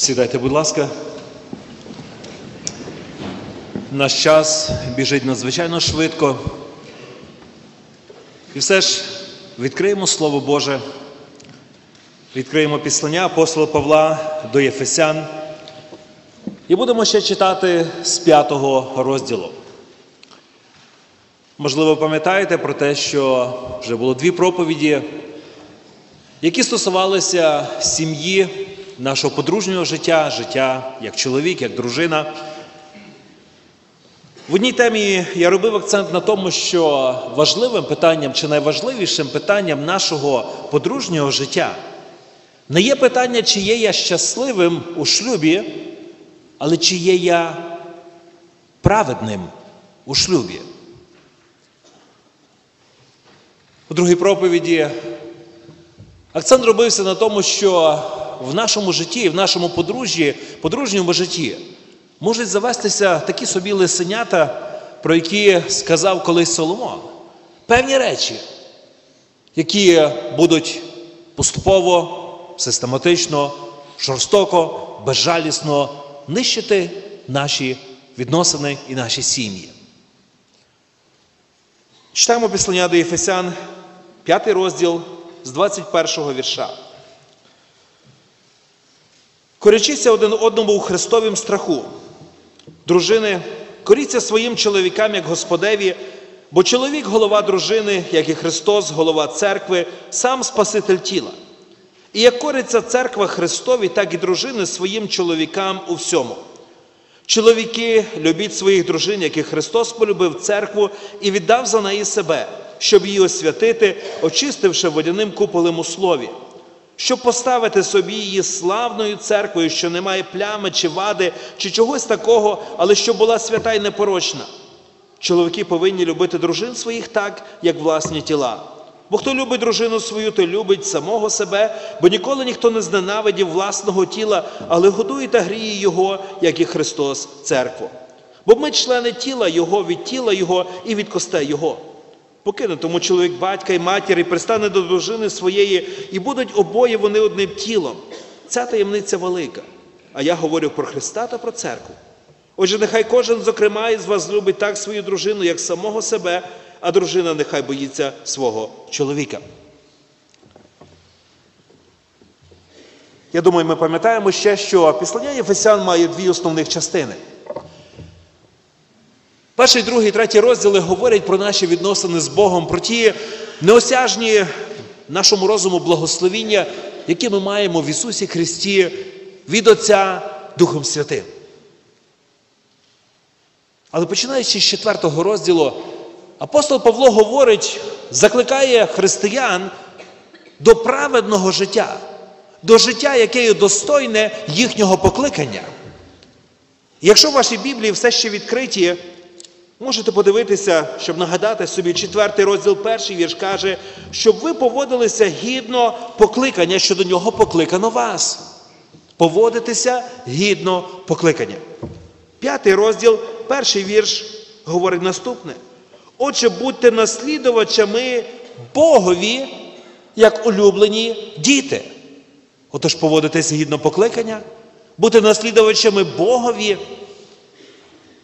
Сідайте, будь ласка. Наш час біжить надзвичайно швидко. І все ж відкриємо Слово Боже, відкриємо післання апостола Павла до Єфесян і будемо ще читати з п'ятого розділу. Можливо, пам'ятаєте про те, що вже було дві проповіді, які стосувалися сім'ї, нашого подружнього життя, життя як чоловік, як дружина. В одній темі я робив акцент на тому, що важливим питанням чи найважливішим питанням нашого подружнього життя не є питання, чи є я щасливим у шлюбі, але чи є я праведним у шлюбі. У другій проповіді акцент робився на тому, що в нашому житті, в нашому подружжі, подружньому житті можуть завестися такі собі лисенята, про які сказав колись Соломон. Певні речі, які будуть поступово, систематично, жорстоко, безжалісно нищити наші відносини і наші сім'ї. Читаємо післання до Єфесян, 5 розділ з 21 вірша. Корячіться один одному у Христовім страху. Дружини, коріться своїм чоловікам, як Господеві, бо чоловік голова дружини, як і Христос, голова церкви, сам Спаситель тіла. І як кориться церква Христові, так і дружини своїм чоловікам у всьому. Чоловіки, любіть своїх дружин, як і Христос полюбив церкву і віддав за неї себе, щоб її освятити, очистивши водяним куполем у слові, щоб поставити собі її славною церквою, що не має плями чи вади, чи чогось такого, але щоб була свята й непорочна. Чоловіки повинні любити дружин своїх так, як власні тіла. Бо хто любить дружину свою, той любить самого себе, бо ніколи ніхто не зненавидів власного тіла, але годує та гріє його, як і Христос, церкву. Бо ми члени тіла Його, від тіла Його і від костей Його. Покине тому чоловік батька і матір, і пристане до дружини своєї, і будуть обоє вони одним тілом. Ця таємниця велика. А я говорю про Христа та про церкву. Отже, нехай кожен, зокрема, із вас любить так свою дружину, як самого себе, а дружина нехай боїться свого чоловіка. Я думаю, ми пам'ятаємо ще, що післання Єфесян має дві основних частини. Перший, другий, третій розділи говорять про наші відносини з Богом, про ті неосяжні нашому розуму благословіння, які ми маємо в Ісусі Христі від Отця Духом Святим. Але починаючи з четвертого розділу, апостол Павло говорить, закликає християн до праведного життя, до життя, яке є достойне їхнього покликання. Якщо в вашій Біблії все ще відкриті, можете подивитися, щоб нагадати собі, четвертий розділ, перший вірш каже, щоб ви поводилися гідно покликання, що до нього покликано вас. Поводитися гідно покликання. П'ятий розділ, перший вірш говорить наступне. Отже, будьте наслідувачами Богові, як улюблені діти. Отож, поводитися гідно покликання, бути наслідувачами Богові.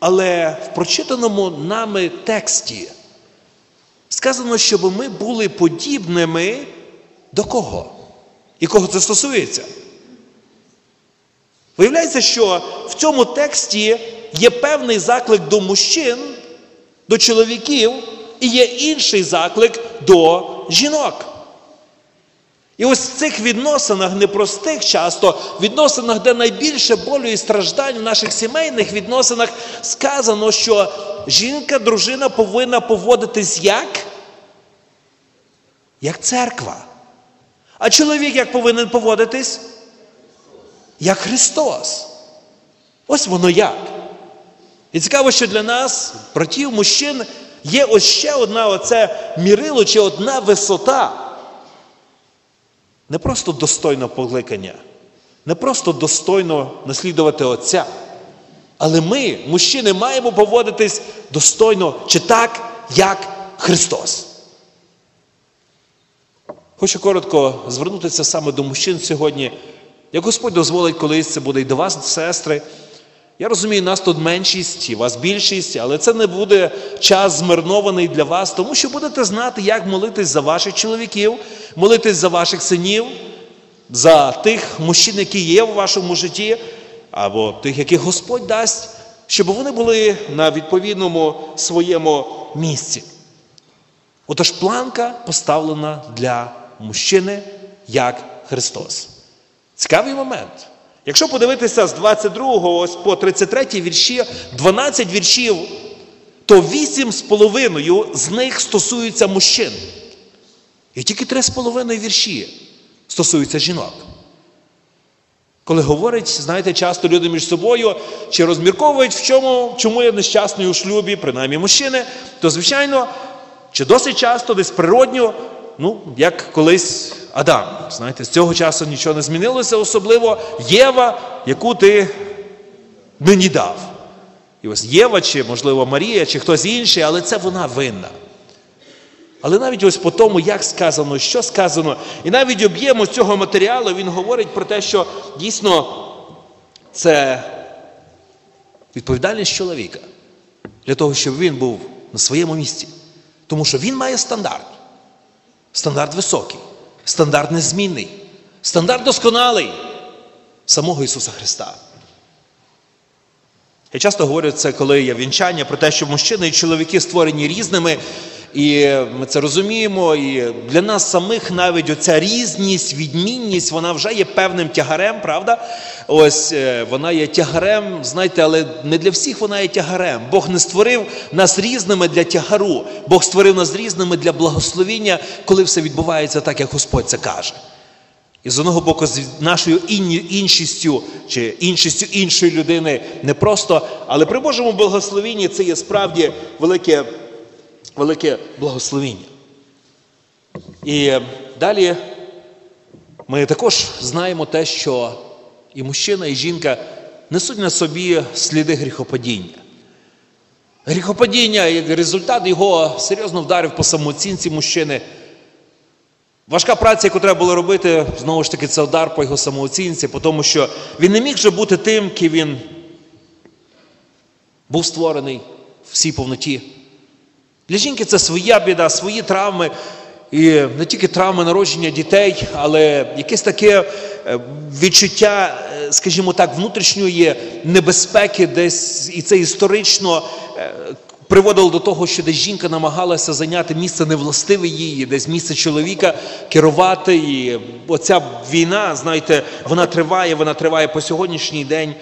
Але в прочитаному нами тексті сказано, щоб ми були подібними до кого? І кого це стосується? Виявляється, що в цьому тексті є певний заклик до мужчин, до чоловіків, і є інший заклик до жінок. І ось в цих відносинах, непростих часто, відносинах, де найбільше болю і страждань в наших сімейних відносинах, сказано, що жінка, дружина повинна поводитись як? Як церква. А чоловік як повинен поводитись? Як Христос. Ось воно як. І цікаво, що для нас, братів, мужчин, є ось ще одна оце мірило чи одна висота. Не просто достойно покликання, не просто достойно наслідувати Отця. Але ми, мужчини, маємо поводитись достойно чи так, як Христос. Хочу коротко звернутися саме до мужчин сьогодні. Як Господь дозволить колись це буде і до вас, сестри. Я розумію, нас тут меншість, вас більшість, але це не буде час змарнований для вас, тому що будете знати, як молитись за ваших чоловіків, молитись за ваших синів, за тих мужчин, які є в вашому житті, або тих, яких Господь дасть, щоб вони були на відповідному своєму місці. Отож, планка поставлена для мужчини як Христос. Цікавий момент. Якщо подивитися з 22 ось по 33 вірші, 12 віршів, то 8 з половиною з них стосуються мужчин. І тільки 3,5 вірші стосуються жінок. Коли говорять, знаєте, часто люди між собою чи розмірковують, в чому, чому я нещасний у шлюбі, принаймні мужчини, то, звичайно, чи досить часто, десь природньо, ну, як колись Адам. Знаєте, з цього часу нічого не змінилося, особливо Єва, яку ти мені дав. І ось Єва, чи, можливо, Марія, чи хтось інший, але це вона винна. Але навіть ось по тому, як сказано, що сказано, і навіть об'єму цього матеріалу він говорить про те, що дійсно це відповідальність чоловіка для того, щоб він був на своєму місці. Тому що він має стандарт. Стандарт високий, стандарт незмінний, стандарт досконалий. Самого Ісуса Христа. Я часто говорю це, коли є вінчання, про те, що мужчини і чоловіки створені різними, і ми це розуміємо. І для нас самих навіть оця різність, відмінність, вона вже є певним тягарем, правда? Ось е, вона є тягарем, знаєте, але не для всіх вона є тягарем. Бог не створив нас різними для тягару. Бог створив нас різними для благословіння, коли все відбувається так, як Господь це каже. І з одного боку, з нашою іншістю чи іншістю іншої людини не просто, але при Божому благословенні це є справді велике, велике благословіння. І далі ми також знаємо те, що і мужчина, і жінка несуть на собі сліди гріхопадіння. Гріхопадіння, як результат його серйозно вдарив по самооцінці мужчини. Важка праця, яку треба було робити, знову ж таки, це удар по його самооцінці, по тому що він не міг же бути тим, ким він був створений в всій повноті. Для жінки це своя біда, свої травми, і не тільки травми народження дітей, але якесь таке е, відчуття, е, скажімо так, внутрішньої небезпеки, десь і це історично е, приводило до того, що десь жінка намагалася зайняти місце невластиве її, десь місце чоловіка керувати. І оця війна, знаєте, вона триває, вона триває по сьогоднішній день.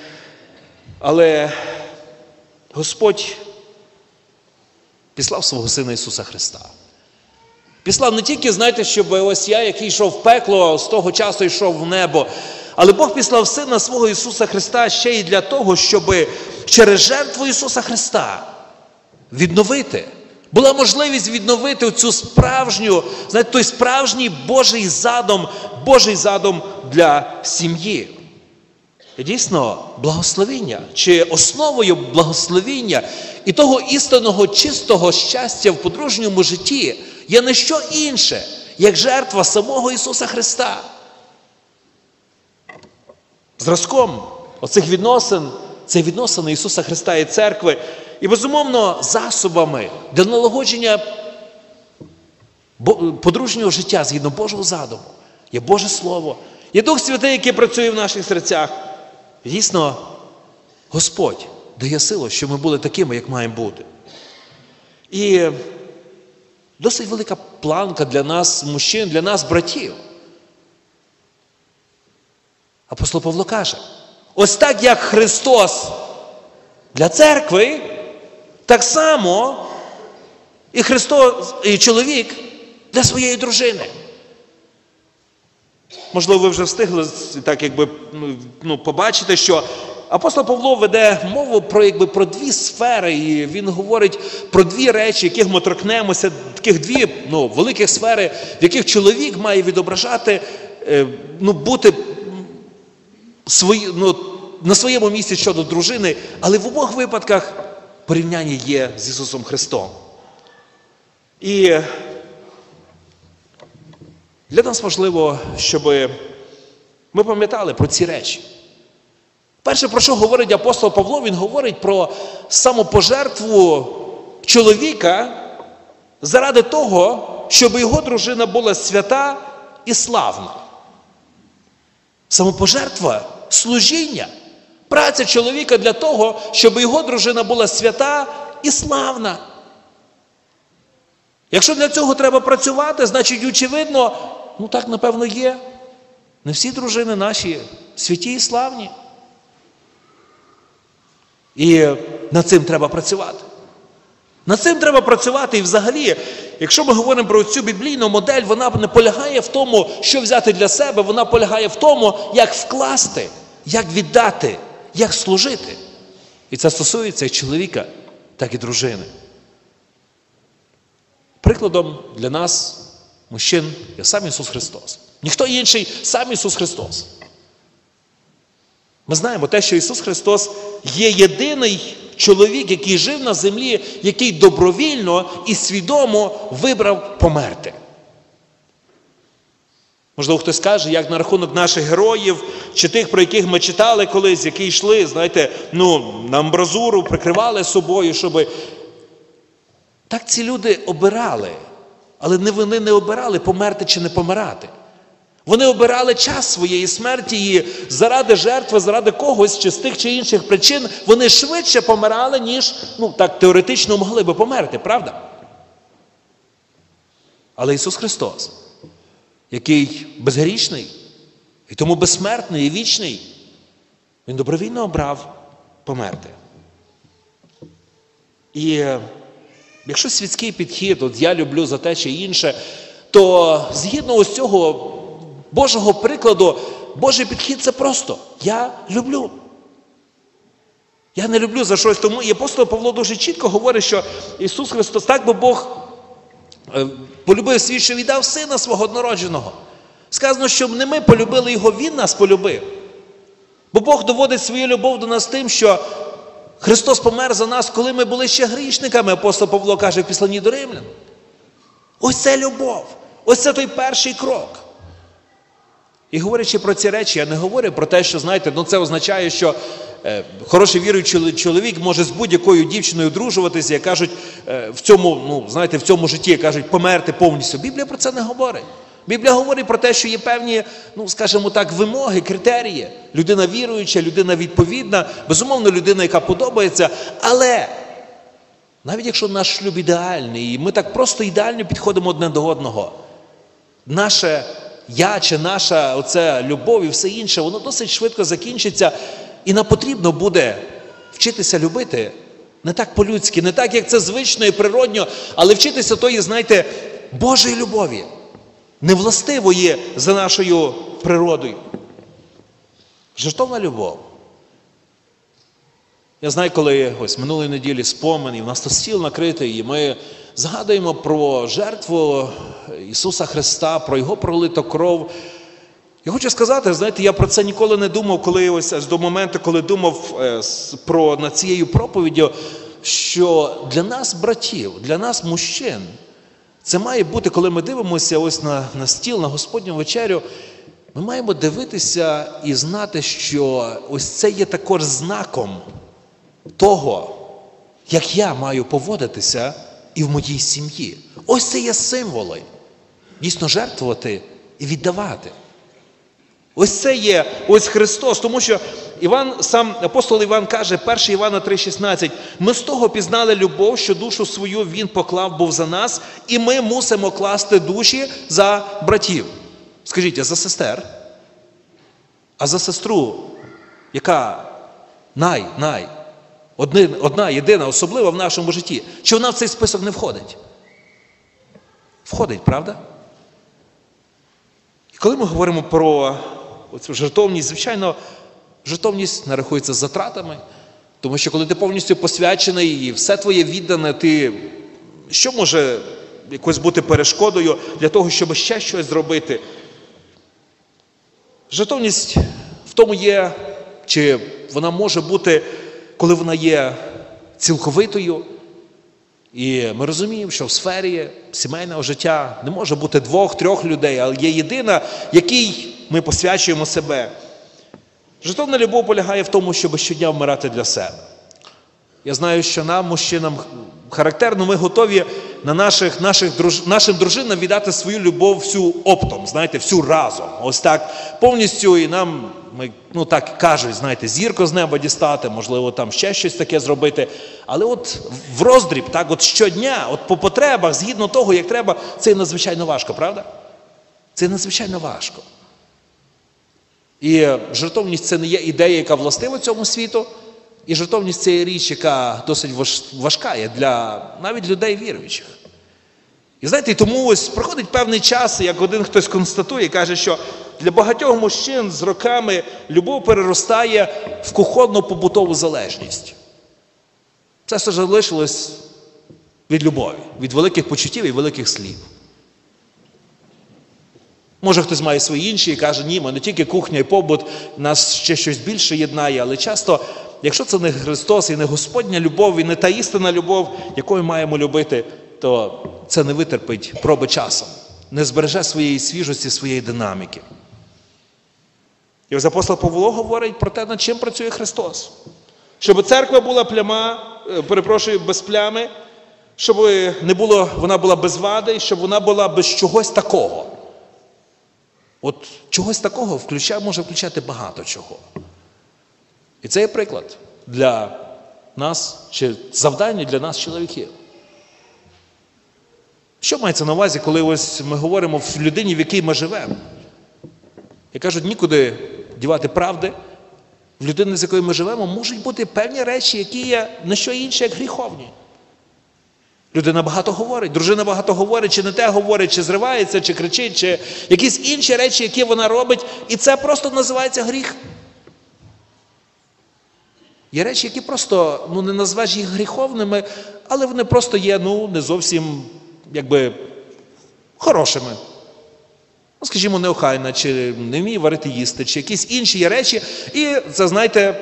Але Господь післав свого Сина Ісуса Христа. Післав не тільки, знаєте, щоб ось я, який йшов в пекло, з того часу йшов в небо. Але Бог післав Сина свого Ісуса Христа ще й для того, щоб через жертву Ісуса Христа відновити. Була можливість відновити цю справжню, знаєте, той справжній Божий задум, Божий задум для сім'ї. Дійсно, благословіння, чи основою благословіння і того істинного чистого щастя в подружньому житті є не що інше, як жертва самого Ісуса Христа. Зразком оцих відносин це відносини Ісуса Христа і церкви. І, безумовно, засобами для налагодження подружнього життя згідно Божого задуму. Є Боже Слово, є Дух Святий, який працює в наших серцях. Дійсно, Господь дає силу, щоб ми були такими, як маємо бути. І досить велика планка для нас, мужчин, для нас, братів. Апостол Павло каже, ось так як Христос для церкви, так само і Христос, і чоловік для своєї дружини. Можливо, ви вже встигли так якби ну, побачити, що апостол Павло веде мову про якби, про дві сфери, і він говорить про дві речі, яких ми торкнемося, таких дві ну, великих сфери, в яких чоловік має відображати, е, ну, бути свої, ну, на своєму місці щодо дружини, але в обох випадках порівняння є з Ісусом Христом. І для нас важливо, щоб Ми пам'ятали про ці речі. Перше, про що говорить апостол Павло, він говорить про самопожертву чоловіка заради того, щоб його дружина була свята і славна. Самопожертва, служіння, праця чоловіка для того, щоб його дружина була свята і славна. Якщо для цього треба працювати, значить, очевидно, ну так, напевно, є. Не всі дружини наші святі і славні. І над цим треба працювати. Над цим треба працювати. І взагалі, якщо ми говоримо про цю біблійну модель, вона не полягає в тому, що взяти для себе, вона полягає в тому, як вкласти, як віддати, як служити. І це стосується як чоловіка, так і дружини. Прикладом для нас, мужчин, є сам Ісус Христос. Ніхто інший, сам Ісус Христос. Ми знаємо те, що Ісус Христос є єдиний чоловік, який жив на землі, який добровільно і свідомо вибрав померти. Можливо, хтось скаже, як на рахунок наших героїв, чи тих, про яких ми читали колись, які йшли, знаєте, ну, на амбразуру, прикривали собою, щоб. Так ці люди обирали, але не вони не обирали померти чи не помирати. Вони обирали час своєї смерті і заради жертви, заради когось чи з тих чи інших причин вони швидше помирали, ніж ну, так теоретично могли би померти, правда? Але Ісус Христос, який безгрішний і тому безсмертний і вічний, Він добровільно обрав померти. І е, якщо світський підхід, от я люблю за те чи інше, то згідно ось цього Божого прикладу, Божий підхід це просто я люблю. Я не люблю за щось. Тому і апостол Павло дуже чітко говорить, що Ісус Христос, так бо Бог полюбив світ, що віддав Сина свого однородженого. Сказано, щоб не ми полюбили Його, Він нас полюбив. Бо Бог доводить свою любов до нас тим, що Христос помер за нас, коли ми були ще грішниками, апостол Павло каже в післанні до Римлян. Ось це любов. Ось це той перший крок. І говорячи про ці речі, я не говорю про те, що, знаєте, ну це означає, що е, хороший віруючий чоловік може з будь-якою дівчиною дружуватися, як кажуть, е, в цьому, ну, знаєте, в цьому житті як кажуть, померти повністю. Біблія про це не говорить. Біблія говорить про те, що є певні, ну скажімо так, вимоги, критерії. Людина віруюча, людина відповідна, безумовно, людина, яка подобається. Але навіть якщо наш шлюб ідеальний, і ми так просто ідеально підходимо одне до одного, наше я чи наша оця любов і все інше, воно досить швидко закінчиться, і нам потрібно буде вчитися любити не так по-людськи, не так, як це звично і природньо, але вчитися тої, знаєте, Божої любові, невластивої за нашою природою. Жертовна любов. Я знаю, коли ось минулої неділі спомин, і в нас то стіл накритий, і ми згадуємо про жертву Ісуса Христа, про Його пролиту кров. Я хочу сказати, знаєте, я про це ніколи не думав, коли ось аж до моменту, коли думав е, про над цією проповіддю, що для нас, братів, для нас, мужчин, це має бути, коли ми дивимося ось на, на стіл, на Господню вечерю. Ми маємо дивитися і знати, що ось це є також знаком того, як я маю поводитися і в моїй сім'ї. Ось це є символи. Дійсно жертвувати і віддавати. Ось це є ось Христос, тому що Іван, сам апостол Іван каже, 1 Івана 3,16, ми з того пізнали любов, що душу свою Він поклав був за нас, і ми мусимо класти душі за братів. Скажіть, а за сестер? А за сестру, яка най, най, один, одна єдина, особлива в нашому житті, чи вона в цей список не входить? Входить, правда? І коли ми говоримо про оцю жертовність, звичайно, жертовність нарахується затратами, тому що коли ти повністю посвячений і все твоє віддане, ти що може якось бути перешкодою для того, щоб ще щось зробити? Жертовність в тому є, чи вона може бути, коли вона є цілковитою. І ми розуміємо, що в сфері сімейного життя не може бути двох-трьох людей, але є єдина, який ми посвячуємо себе. Жертовна любов полягає в тому, щоб щодня вмирати для себе. Я знаю, що нам, мужчинам, характерно, ми готові на наших, наших, нашим дружинам віддати свою любов всю оптом, знаєте, всю разом. Ось так повністю і нам, ми, ну так кажуть, знаєте, зірку з неба дістати, можливо, там ще щось таке зробити. Але от в роздріб, так, от щодня, от по потребах, згідно того, як треба, це надзвичайно важко, правда? Це надзвичайно важко. І жертовність це не є ідея, яка властива цьому світу. І жертовність це є річ, яка досить важка є для навіть людей віруючих. І знаєте, тому ось проходить певний час, як один хтось констатує, каже, що для багатьох мужчин з роками любов переростає в кухонну побутову залежність. Це все залишилось від любові, від великих почуттів і великих слів. Може, хтось має свої інші і каже, ні, ми не тільки кухня і побут, нас ще щось більше єднає, але часто, якщо це не Христос і не Господня любов, і не та істинна любов, якою маємо любити, то це не витерпить проби часом, не збереже своєї свіжості, своєї динаміки. І ось апостол Павло говорить про те, над чим працює Христос. Щоб церква була пляма, перепрошую, без плями, щоб не було, вона була без вади, щоб вона була без чогось такого. От чогось такого включає, може включати багато чого. І це є приклад для нас, чи завдання для нас, чоловіків. Що мається на увазі, коли ось ми говоримо в людині, в якій ми живемо? І кажуть, нікуди дівати правди. В людини, з якою ми живемо, можуть бути певні речі, які є не що інше, як гріховні. Людина багато говорить, дружина багато говорить, чи не те говорить, чи зривається, чи кричить, чи якісь інші речі, які вона робить, і це просто називається гріх. Є речі, які просто ну, не назвеш їх гріховними, але вони просто є ну, не зовсім якби хорошими. Ну, скажімо, неохайна, чи не вміє варити їсти, чи якісь інші є речі. І це, знаєте,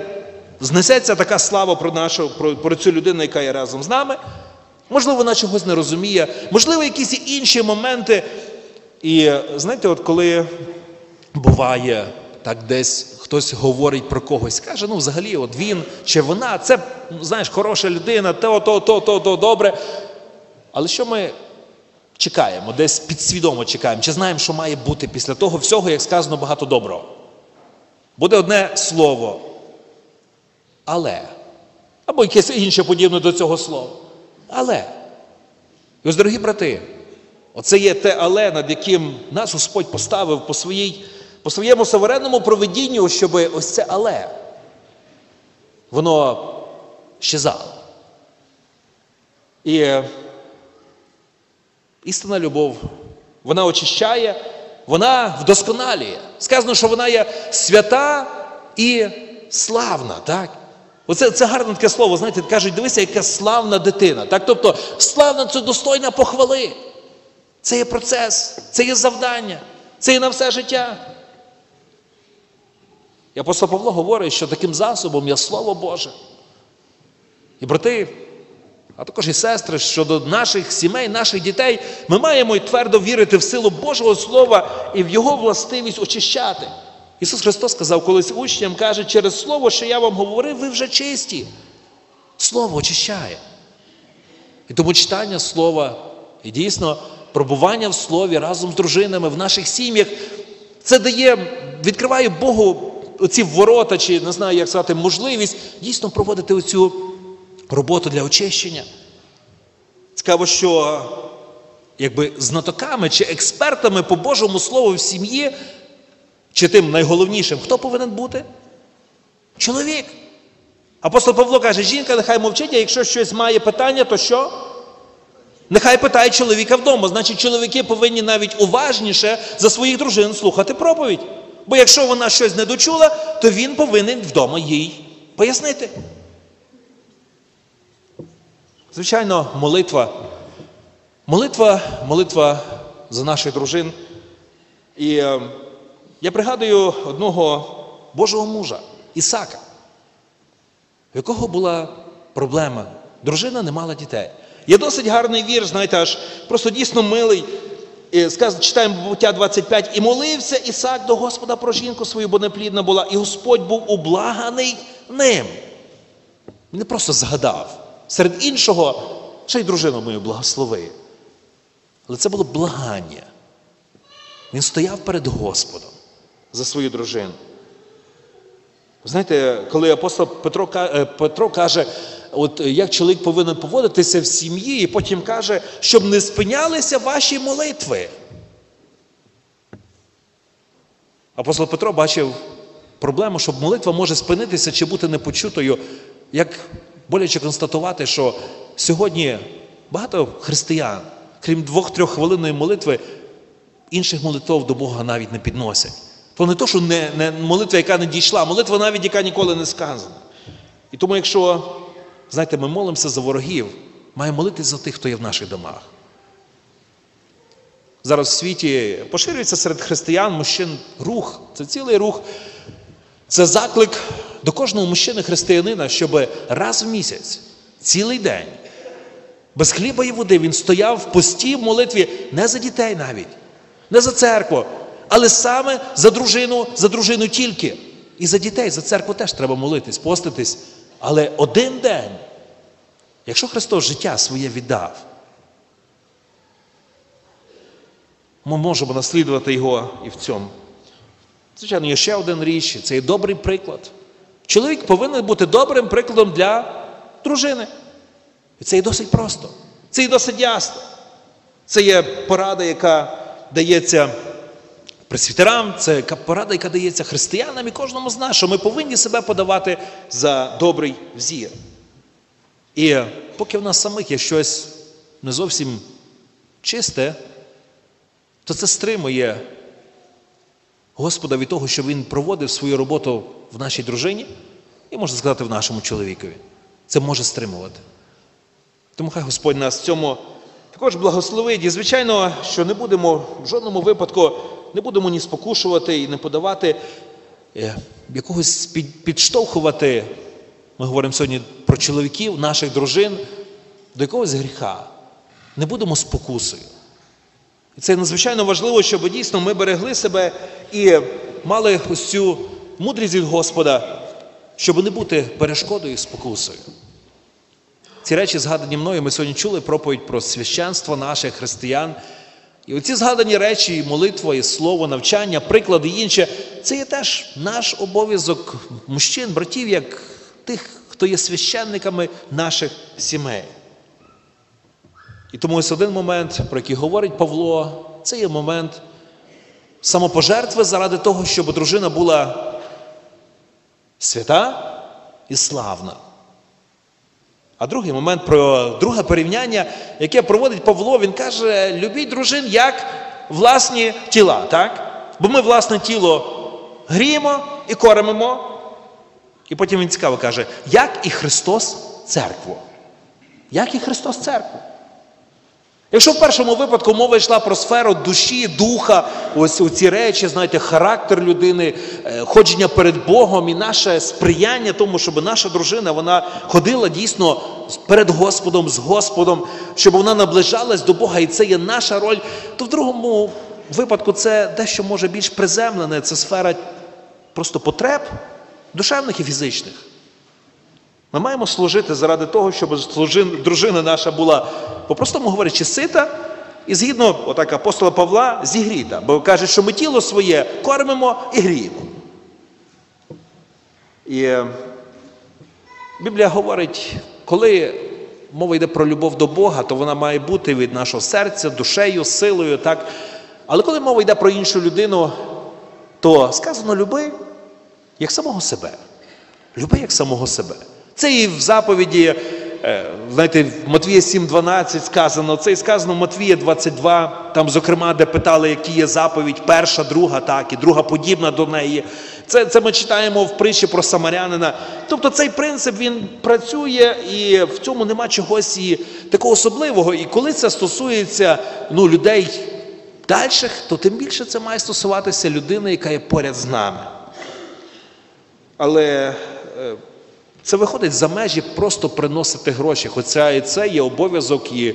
знесеться така слава про нашу, про, про цю людину, яка є разом з нами. Можливо, вона чогось не розуміє, можливо, якісь інші моменти. І знаєте, от коли буває так десь хтось говорить про когось, каже, ну взагалі, от він чи вона, це, знаєш, хороша людина, то, то, то, то, то добре. Але що ми чекаємо, десь підсвідомо чекаємо, чи знаємо, що має бути після того всього, як сказано багато доброго? Буде одне слово. Але. Або якесь інше подібне до цього слова. Але. І ось, дорогі брати, оце є те але, над яким нас Господь поставив по, своїй, по своєму суверенному проведінню, щоб ось це але, воно щезало. І істинна любов, вона очищає, вона вдосконалює. Сказано, що вона є свята і славна, так? Оце це гарне таке слово, знаєте, кажуть, дивися, яка славна дитина. Так? Тобто, славна це достойна похвали. Це є процес, це є завдання, це є на все життя. І апостол Павло говорить, що таким засобом є Слово Боже. І брати, а також і сестри, щодо наших сімей, наших дітей, ми маємо й твердо вірити в силу Божого Слова і в Його властивість очищати. Ісус Христос сказав колись учням, каже, через Слово, що я вам говорив, ви вже чисті. Слово очищає. І тому читання Слова і дійсно пробування в Слові разом з дружинами в наших сім'ях, це дає, відкриває Богу оці ворота, чи не знаю, як сказати, можливість дійсно проводити оцю роботу для очищення. Цікаво, що якби знатоками чи експертами по Божому Слову в сім'ї. Чи тим найголовнішим, хто повинен бути? Чоловік. Апостол Павло каже, жінка нехай мовчить, а якщо щось має питання, то що? Нехай питає чоловіка вдома. Значить, чоловіки повинні навіть уважніше за своїх дружин слухати проповідь. Бо якщо вона щось не дочула, то він повинен вдома їй пояснити. Звичайно, молитва. Молитва, молитва за наших дружин. І я пригадую одного Божого мужа, Ісака, в якого була проблема. Дружина не мала дітей. Є досить гарний вір, знаєте, аж просто дійсно милий. І сказано, читаємо буття 25, і молився Ісаак до Господа про жінку свою, бо неплідна була, і Господь був облаганий ним. Не просто згадав. Серед іншого, ще й дружину мою благослови. Але це було благання. Він стояв перед Господом за свою дружину. Знаєте, коли апостол Петро, е, Петро каже, от як чоловік повинен поводитися в сім'ї, і потім каже, щоб не спинялися ваші молитви. Апостол Петро бачив проблему, що молитва може спинитися чи бути непочутою, як боляче констатувати, що сьогодні багато християн, крім двох-трьох хвилинної молитви, інших молитв до Бога навіть не підносять. То не то, що не, не молитва, яка не дійшла, молитва навіть, яка ніколи не сказана. І тому, якщо, знаєте, ми молимося за ворогів, маємо молитися за тих, хто є в наших домах. Зараз в світі поширюється серед християн мужчин рух. Це цілий рух. Це заклик до кожного мужчини-християнина, щоб раз в місяць, цілий день, без хліба і води він стояв в пості в молитві не за дітей навіть, не за церкву, але саме за дружину, за дружину тільки. І за дітей, за церкву теж треба молитись, поститись. Але один день, якщо Христос життя своє віддав, ми можемо наслідувати його і в цьому. Звичайно, є ще один річ, це є добрий приклад. Чоловік повинен бути добрим прикладом для дружини. І це є досить просто. Це є досить ясно. Це є порада, яка дається пресвітерам, це порада, яка дається християнам і кожному з нас, що ми повинні себе подавати за добрий взір. І поки в нас самих є щось не зовсім чисте, то це стримує Господа від того, щоб він проводив свою роботу в нашій дружині і, можна сказати, в нашому чоловікові. Це може стримувати. Тому хай Господь нас в цьому також благословить. І, звичайно, що не будемо в жодному випадку не будемо ні спокушувати і не подавати е, якогось підштовхувати. Ми говоримо сьогодні про чоловіків, наших дружин, до якогось гріха. Не будемо спокусою. І це надзвичайно важливо, щоб дійсно ми берегли себе і мали ось цю мудрість від Господа, щоб не бути перешкодою і спокусою. Ці речі, згадані мною, ми сьогодні чули проповідь про священство наших християн. І оці згадані речі, і молитва, і слово, навчання, приклади і інше, це є теж наш обов'язок мужчин, братів, як тих, хто є священниками наших сімей. І тому ось один момент, про який говорить Павло, це є момент самопожертви заради того, щоб дружина була свята і славна. А другий момент про друге порівняння, яке проводить Павло, він каже: любіть дружин як власні тіла, так? Бо ми власне тіло гріємо і кормимо. І потім він цікаво каже, як і Христос церкву. Як і Христос церкву. Якщо в першому випадку мова йшла про сферу душі, духа, ось ці речі, знаєте, характер людини, е, ходження перед Богом і наше сприяння тому, щоб наша дружина вона ходила дійсно перед Господом, з Господом, щоб вона наближалась до Бога, і це є наша роль, то в другому випадку це дещо може більш приземлене, це сфера просто потреб душевних і фізичних. Ми маємо служити заради того, щоб дружина наша була, по-простому говорячи, сита, і згідно отак, апостола Павла, зігріта. Бо каже, що ми тіло своє кормимо і гріємо. І е, Біблія говорить, коли мова йде про любов до Бога, то вона має бути від нашого серця, душею, силою. так. Але коли мова йде про іншу людину, то сказано люби як самого себе. Люби як самого себе. Це і в заповіді, е, знаєте, в Матвія 7,12 сказано, це і сказано в Матвія 22, там, зокрема, де питали, які є заповідь, перша, друга, так, і друга подібна до неї. Це, це ми читаємо в притчі про самарянина. Тобто цей принцип він працює, і в цьому нема чогось і такого особливого. І коли це стосується ну, людей дальших, то тим більше це має стосуватися людини, яка є поряд з нами. Але е, це виходить за межі просто приносити гроші. Хоча і це є обов'язок, і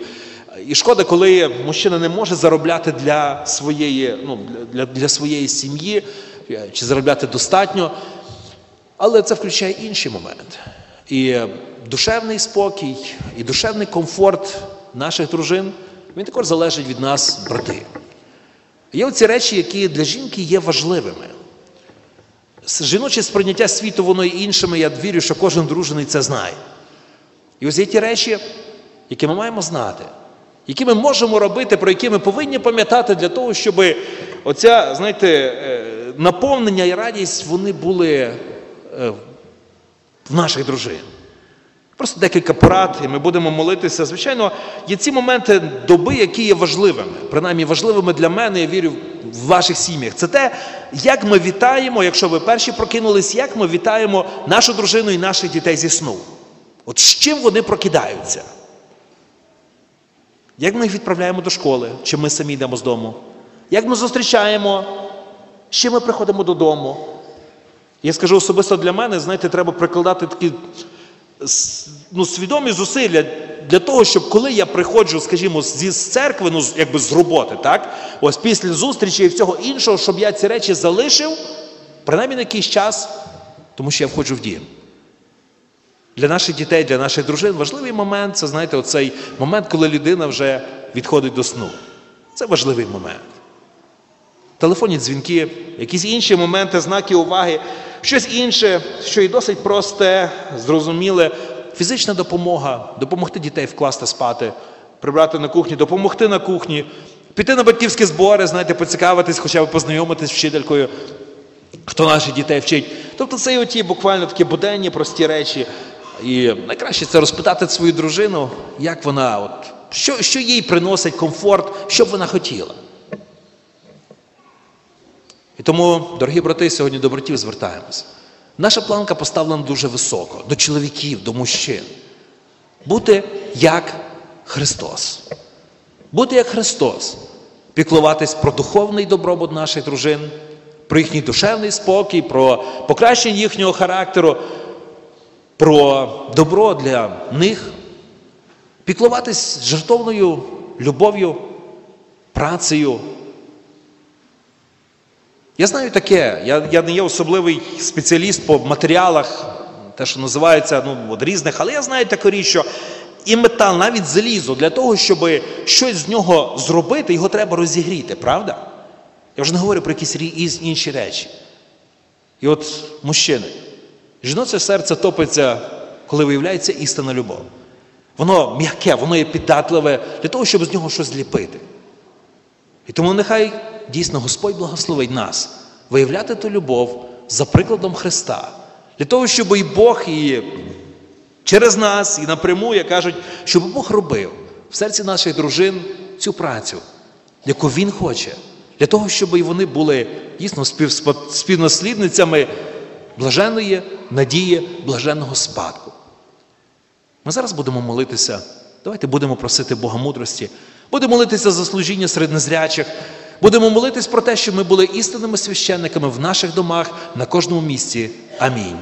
І шкода, коли мужчина не може заробляти для своєї, ну, для, для своєї сім'ї е, чи заробляти достатньо. Але це включає інший момент. І душевний спокій, і душевний комфорт наших дружин, він також залежить від нас, брати. Є оці речі, які для жінки є важливими. Жіноче сприйняття світу, воно і іншими, я вірю, що кожен дружений це знає. І ось є ті речі, які ми маємо знати, які ми можемо робити, про які ми повинні пам'ятати для того, щоб оця, знаєте, е, наповнення і радість вони були е, в наших дружин. Просто декілька порад, і ми будемо молитися. Звичайно, є ці моменти доби, які є важливими, принаймні важливими для мене, я вірю, в ваших сім'ях. Це те, як ми вітаємо, якщо ви перші прокинулись, як ми вітаємо нашу дружину і наших дітей зі сну. От з чим вони прокидаються? Як ми їх відправляємо до школи, чи ми самі йдемо з дому? Як ми зустрічаємо, з чим ми приходимо додому? Я скажу особисто для мене, знаєте, треба прикладати такі ну, свідомі зусилля для того, щоб коли я приходжу, скажімо, зі з церкви, ну якби з роботи, так? Ось після зустрічі і всього іншого, щоб я ці речі залишив, принаймні на якийсь час, тому що я входжу в дім. Для наших дітей, для наших дружин важливий момент це, знаєте, оцей момент, коли людина вже відходить до сну. Це важливий момент. Телефонні дзвінки, якісь інші моменти, знаки уваги, щось інше, що і досить просте, зрозуміле. Фізична допомога, допомогти дітей вкласти спати, прибрати на кухні, допомогти на кухні, піти на батьківські збори, знаєте, поцікавитись, хоча б познайомитись з вчителькою, хто наших дітей вчить. Тобто це і оті буквально такі буденні, прості речі. І найкраще це розпитати свою дружину, як вона, от, що, що їй приносить комфорт, що б вона хотіла. Тому, дорогі брати, сьогодні до братів звертаємось. Наша планка поставлена дуже високо, до чоловіків, до мужчин. Бути як Христос. Бути як Христос. Піклуватись про духовний добробут наших дружин, про їхній душевний спокій, про покращення їхнього характеру, про добро для них, піклуватись жертовною любов'ю, працею, я знаю таке, я, я не є особливий спеціаліст по матеріалах, те, що називається ну, от різних, але я знаю таку річ, що і метал, навіть залізо, для того, щоб щось з нього зробити, його треба розігріти, правда? Я вже не говорю про якісь інші речі. І от мужчини, жіноче серце топиться, коли виявляється істинна любов. Воно м'яке, воно є піддатливе для того, щоб з нього щось зліпити. І тому нехай дійсно Господь благословить нас виявляти ту любов за прикладом Христа, для того, щоб і Бог і через нас, і напряму, як кажуть, щоб Бог робив в серці наших дружин цю працю, яку Він хоче, для того, щоб і вони були дійсно співнаслідницями блаженної надії, блаженного спадку. Ми зараз будемо молитися. Давайте будемо просити Бога мудрості. Будемо молитися за служіння серед незрячих. Будемо молитись про те, щоб ми були істинними священниками в наших домах на кожному місці. Амінь.